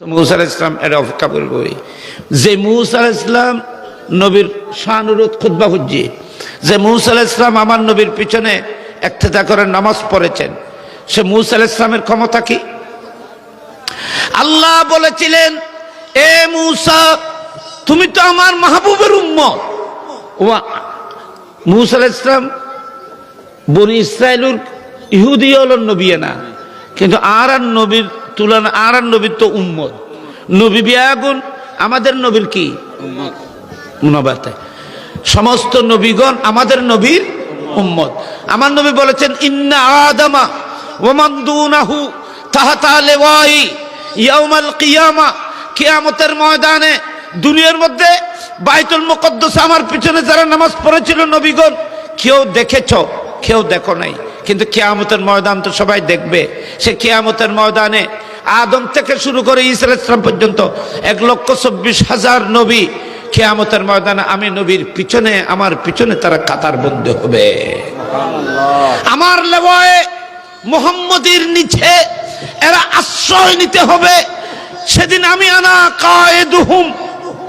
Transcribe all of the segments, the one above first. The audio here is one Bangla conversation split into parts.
তো মুসা ইসলাম এটা অপেক্ষা করবই যে মুসা ইসলাম নবীর শানুরোধ খুদ্া খুঁজি যে মুসা আলাহ ইসলাম আমার নবীর পিছনে একতেদা করে নামাজ পড়েছেন, সে মুসা আলাহ ইসলামের ক্ষমতা কি? আল্লাহ বলেছিলেন, এ মুসা, তুমি তো আমার মাহবুবের উম্মত। ও মুসা আলাহ ইসলাম বনি ইসরায়েলুর ইহুদি হল নবী না কিন্তু আর আর নবীর তুলনা আর নবীর তো উম্মত। নবী বিয়াগুন আমাদের নবীর কি? মুনাবাতে। সমস্ত নবীগণ আমাদের নবীর উম্মত। আমার নবী বলেছেন ইন্না আদামা ওমান দুনাহু তাহাতা লেওয়াই ইয়াউমাল কিয়ামা। কিয়ামতের ময়দানে দুনিয়ার মধ্যে বাইতুল মুকদ্দাস আমার পিছনে যারা নামাজ পড়েছিল নবীগণ কেউ দেখেছ কেউ দেখো নাই। কিন্তু কেয়ামতের ময়দান তো সবাই দেখবে। সে কেয়ামতের ময়দানে আদম থেকে শুরু করে ইসরা ইসলাম পর্যন্ত এক লক্ষ চব্বিশ হাজার নবী কেয়ামতের ময়দানে আমি নবীর পিছনে আমার পিছনে তারা কাতার বন্ধ হবে। আমার লেবয়ে মোহাম্মদীর নিচে এরা আশ্রয় নিতে হবে। সেদিন আমি আনা কায়েদুহুম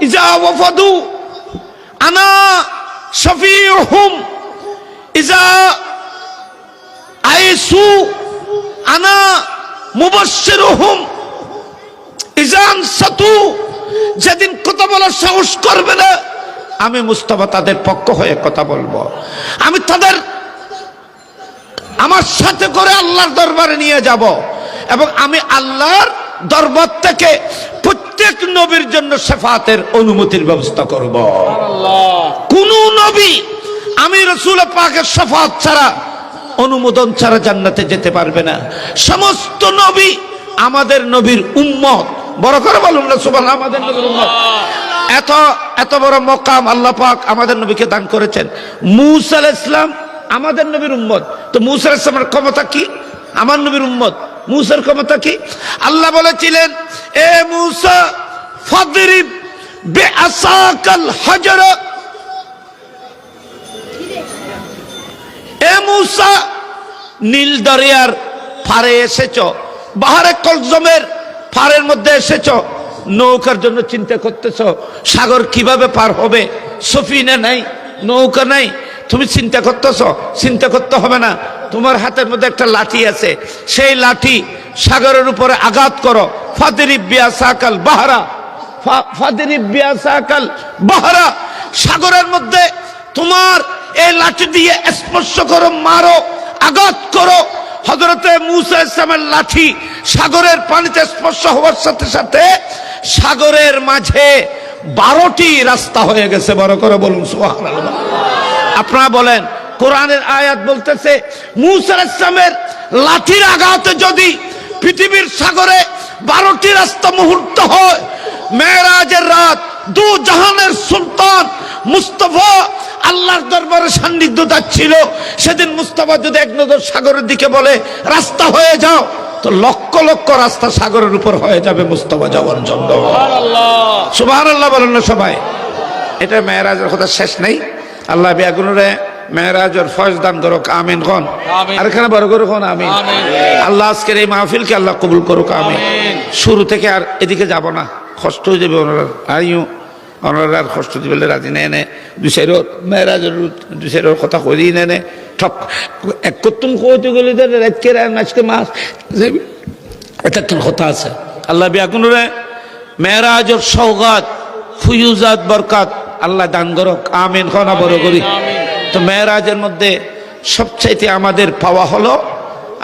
ইজা ওয়াফাদু আনা শফিউহুম ইজা আইসু আনা মুবাশশিরুহুম। ইজান সাতু যেদিন কথা বলার সাহস করবে না আমি মুস্তফা তাদের পক্ষ হয়ে কথা বলব। আমি তাদের আমার সাথে করে আল্লাহর দরবারে নিয়ে যাব এবং আমি আল্লাহর দরবার থেকে প্রত্যেক নবীর জন্য শেফাতের অনুমতির ব্যবস্থা করব। কোন নবী আমি রসুল পাকের শফাত ছাড়া অনুমোদন ছাড়া জান্নাতে যেতে পারবে না। সমস্ত নবী আমাদের নবীর উম্মত। বড় করে বলুন না সুবাহ আমাদের নবীর উম্মত। এত এত বড় মকাম আল্লাহ পাক আমাদের নবীকে দান করেছেন। মুসা আলাইহিস ইসলাম আমাদের নবীর উম্মত। তো মুসা আলাইহিস ইসলামের ক্ষমতা কি? আমার নবীর উম্মত। মুসার ক্ষমতা কি? আল্লাহ বলেছিলেন, এ মুসা, ফাদরিব বিআসাকাল হাজার এ মুসা, নীল দরিয়ার ফারে এসেছ, বাহারে কলজমের ফারের মধ্যে এসেছ, নৌকার জন্য চিন্তা করতেছ, সাগর কীভাবে পার হবে? সফিনে নাই, নৌকা নাই। তুমি চিন্তা করতেছ, চিন্তা করতে হবে না, তোমার হাতের মধ্যে একটা লাঠি আছে। সেই লাঠি সাগরের উপরে আঘাত করো। ফাদিরিবিয়া সাকাল বাহারা ফাদিরিবিয়া সাকাল বাহারা, সাগরের মধ্যে তোমার এই লাঠি দিয়ে স্পর্শ করো, মারো, আঘাত করো। হজরতে মুসা ইসলামের লাঠি সাগরের পানিতে স্পর্শ হওয়ার সাথে সাথে সাগরের মাঝে বারোটি রাস্তা হয়ে গেছে। বড় করে বলুন আপনারা বলেন, কোরআনের আয়াত বলতেছে, মুসা ইসলামের লাঠির আঘাতে যদি পৃথিবীর সাগরে বারোটি রাস্তা মুহূর্ত হয়, মেয়েরাজের রাত, দু জাহানের সুলতান মুস্তফা আল্লাহর দরবারে সান্নিধ্য ছিল সেদিন মুস্তফা যদি এক নজর সাগরের দিকে বলে রাস্তা হয়ে যাও তো লক্ষ লক্ষ রাস্তা সাগরের উপর হয়ে যাবে মুস্তফা যাওয়ার জন্য সুবাহ আল্লাহ বলেন না সবাই। এটা মেয়েরাজের কথা শেষ নেই। আল্লাহ বিয়াগুনরে মেয়েরাজর ফয়জ দান করুক আমিন খন আর এখানে বড় করুক আমিন। আল্লাহ আজকের এই মাহফিলকে আল্লাহ কবুল করুক আমিন। শুরু থেকে আর এদিকে যাব না কষ্ট হয়ে যাবে ওনারা। আইও ওনারা আর কষ্ট দিবে রাজি নে। দুই সাইডর মেয়েরাজের দুই সাইডর কথা কই দিই নে। ঠক, এক করতুম কইতে গেলে রাতকে আজকে মাস এটা কেন কথা আছে। আল্লাহ বিয়াগুনরে মেয়েরাজর সৌগাত ফুয়ুজাত, বরকাত, আল্লাহ দান করক, আমিন খনা বড় করি। তো মেয়েরাজের মধ্যে সবচাইতে আমাদের পাওয়া হলো,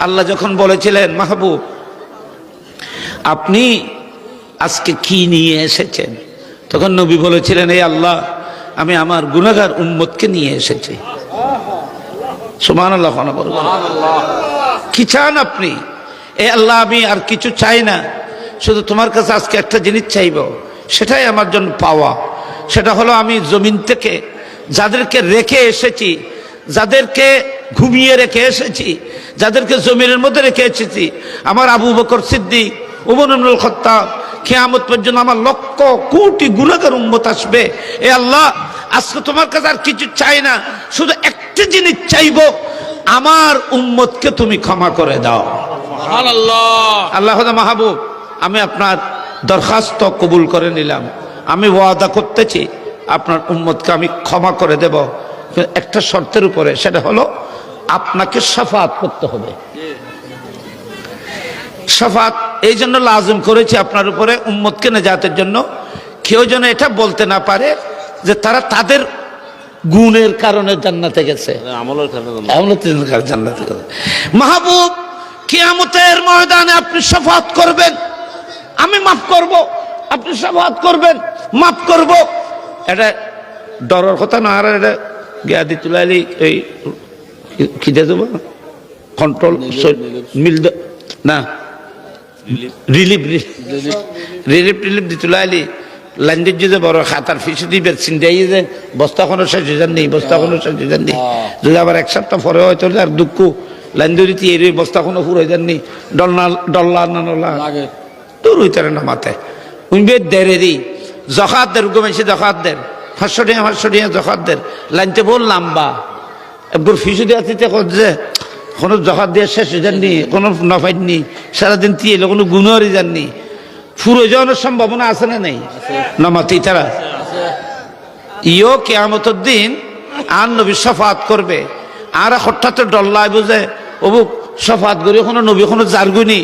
আল্লাহ যখন বলেছিলেন, মাহবুব, আপনি আজকে কি নিয়ে এসেছেন? তখন নবী বলেছিলেন এই আল্লাহ, আমি আমার গুনাগার উম্মতকে নিয়ে এসেছি। সুমান আল্লাহ কি চান আপনি? এ আল্লাহ, আমি আর কিছু চাই না। শুধু তোমার কাছে আজকে একটা জিনিস চাইব। সেটাই আমার জন্য পাওয়া। সেটা হলো আমি জমিন থেকে যাদেরকে রেখে এসেছি, যাদেরকে ঘুমিয়ে রেখে এসেছি, যাদেরকে জমিনের মধ্যে রেখে এসেছি, আমার আবু বকর সিদ্দিক উমনুল খত্তা খেয়ামত পর্যন্ত আমার লক্ষ কোটি গুণাগার উম্মত আসবে। এ আল্লাহ আজকে তোমার কাছে আর কিছু চাই না শুধু একটা জিনিস চাইব আমার উম্মতকে তুমি ক্ষমা করে দাও। আল্লাহ মাহবুব আমি আপনার দরখাস্ত কবুল করে নিলাম। আমি ওয়াদা করতেছি আপনার উম্মতকে আমি ক্ষমা করে দেব। একটা শর্তের উপরে সেটা হলো আপনাকে সাফাত করতে হবে। সাফাত এই জন্য লাজম করেছি আপনার উপরে উম্মতকে নেজাতের জন্য। কেউ যেন এটা বলতে না পারে যে তারা তাদের গুণের কারণে জান্নাতে গেছে। জান্নাতে গেছে। মাহবুব কিয়ামতের ময়দানে আপনি সাফাত করবেন। আমি মাফ করব আপনি সাফাত করবেন মাফ করব। এটা ডরের কথা না আর এটা জ্ঞাদি তুলাইলি এই কি দিয়ে দেবো? কন্ট্রোল মিল না। রিলিফ রিলিফ রিলিফ দি তুলাইলি লাইনদের যে বড় খাতার ফিসে দিবে চিন্তাই যে বস্তা কোনো শেষ হয়ে যাননি বস্তা কোনো শেষ হয়ে যাননি যদি আবার এক সপ্তাহ পরে হয়তো আর দুঃখ। লাইন ধরিতে এর বস্তা কোনো ফুর হয়ে যাননি ডলনা ডল্লা না নল্লা লাগে। তোর হইতারে না মাতে। উইবে দেরেরি জখাত দের গমেছে জখাত দের পাঁচশো টাকা পাঁচশো টাকা জখাত দের লাইনতে বল লম্বা একবার ফিসু দেওয়া দিতে যে কোনো জখাত দিয়ে শেষ হয়ে যাননি, কোনো নফাইনি সারাদিন তিয়ে কোনো গুণারি যাননি। ফুরে যাওয়ানোর সম্ভাবনা আছে না নেই? নামাতি তারা ইও কেয়ামতের দিন আর নবী সফাত করবে। আর হঠাৎ ডল্লায় বুঝে অবুক সফাত করি কোনো নবী কোনো জারগুনি।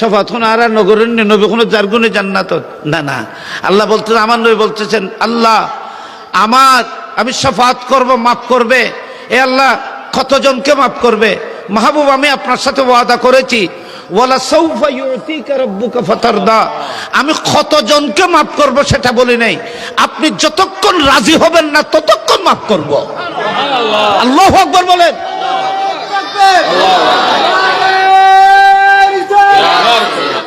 সফাত কোনো আর নগরের নবী কোনো জারগুনি জান্নাত না না। আল্লাহ বলতে আমার নবী বলতেছেন, আল্লাহ, আমার, আমি সফাত করব, মাফ করবে। এ আল্লাহ, কতজনকে মাফ করবে? মাহবুব, আমি আপনার সাথে ওয়াদা করেছি। আমি কতজনকে মাফ করব সেটা বলি নাই। আপনি যতক্ষণ রাজি হবেন না, ততক্ষণ মাফ করব। আল্লাহ আকবর বলেন।